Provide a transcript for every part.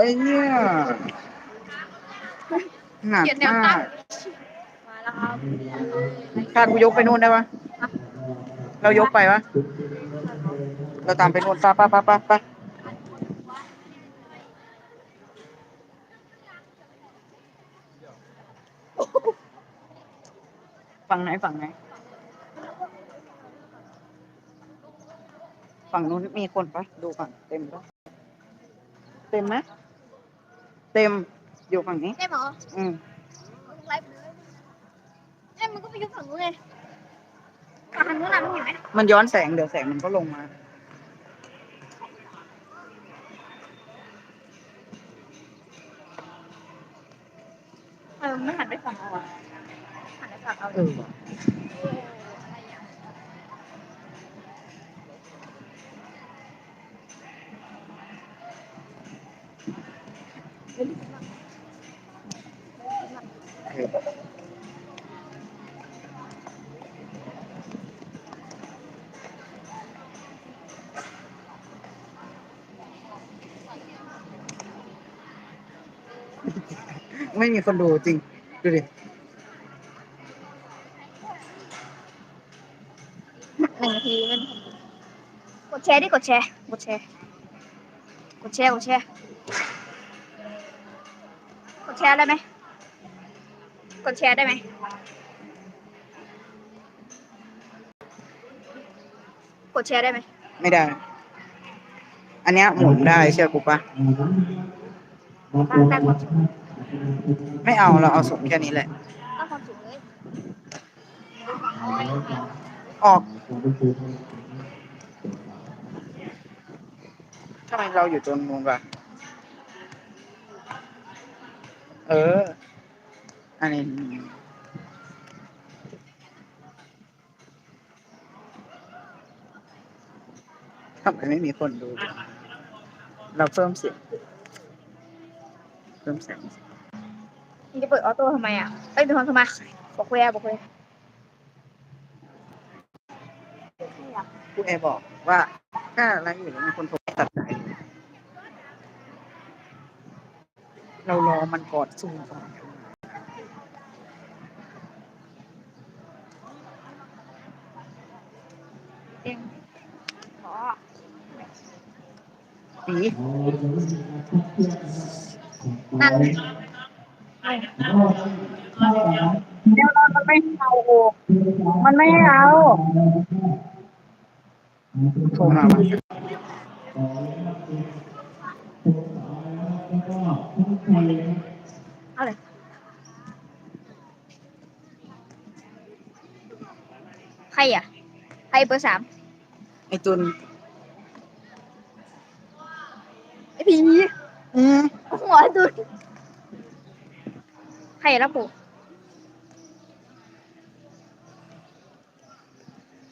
ไอ้เนี่ยหนักเขียนแนวมาตั้งกมาแล้วครับถ้ากูยกไปนู่นได้ปะเรายกไปปะเราตามไปนู่นปะปะปะปะปะฝั่งไหนฝั่งไหนฝั่งนู้นมีคนปะดูก่อนเต็มปะเต็มไหม เต็มอยู่ฝั่งนี้ได้หมออืมไลฟ์เลยเอ้ยมันก็ไปยุบฝั่งนู้นเลยฝั่งนู้ ไม่มีคนดูจริง ดูดิหนึ่งนาทีไม่มีคนกดแชร์ดิกดแชร์กดแชร์กดแชร์กดแชร์ กดแชร์ได้ไหมกดแชร์ได้ไหมกดแชร์ได้ไหมไม่ได้ อันเนี้ยหมุนได้เชื่อกูปะตั้งตั้งความสูงไม่เอาเราเอาสูงแค่นี้แหละตั้งความสูงเลยออกทำไมเราอยู่ตรงนู้นวะ เออ อันนี้ทำไมไม่มีคนดู เราเพิ่มเสียง เพิ่มเสียงมึงจะเปิดออโต้ทำไมอะเอ้ยเป็นคนทำไมบอกเวียบอกเวียผู้แอร์บอกว่า ถ้าอะไรอยู่แล้วมีคนโทรตัดสาย เรารอมันกอดซูมก่อนเองขอปีนั่นเดี๋ยวเรามันไม่เอา มันไม่เอาโทรมา ว่ะเอาเลยใครอะใครเบอร์สามไอตุนไอพีอืมหัวไอ้ตุนใครรับปู่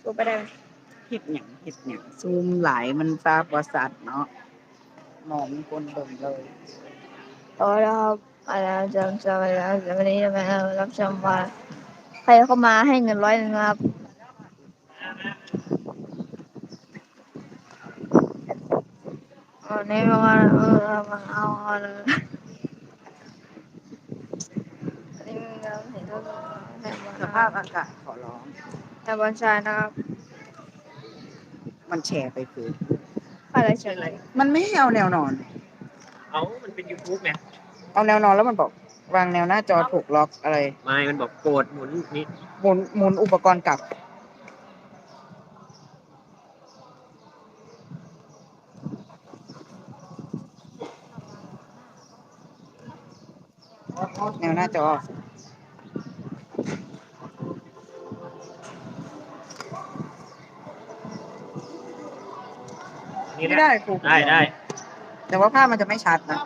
กูไปได้ไหมหิดหยังหิดหยังซูมหลายมันฟ้าประสาทเนาะมองคนเบิ่งเลย ต่อแล้วครับอะไรจำจำอะไรจำวันนี้มารับชมว่าใครเข้ามาให้เงินร้อยหนึ่งครับอันนี้มาว่าเออมาเอาเลยอันนี้เราเห็นว่าให้บอลสภาพอากาศขอร้องให้บอลชายนะครับ มันแชร์ไปคืออะไรเฉยเลยมันไม่ให้เอาแนวนอน เอามันเป็น YouTube ไงเอาแนวนอนแล้วมันบอกวางแนวหน้าจอถูกล็อกอะไร ไม่มันบอกโกดหมุนนี่หมุนหมุนอุปกรณ์กลับ แนวหน้าจอ นี่ไม่ได้ได้ครู ได้ได้ แต่ว่าภาพมันจะไม่ชัดนะ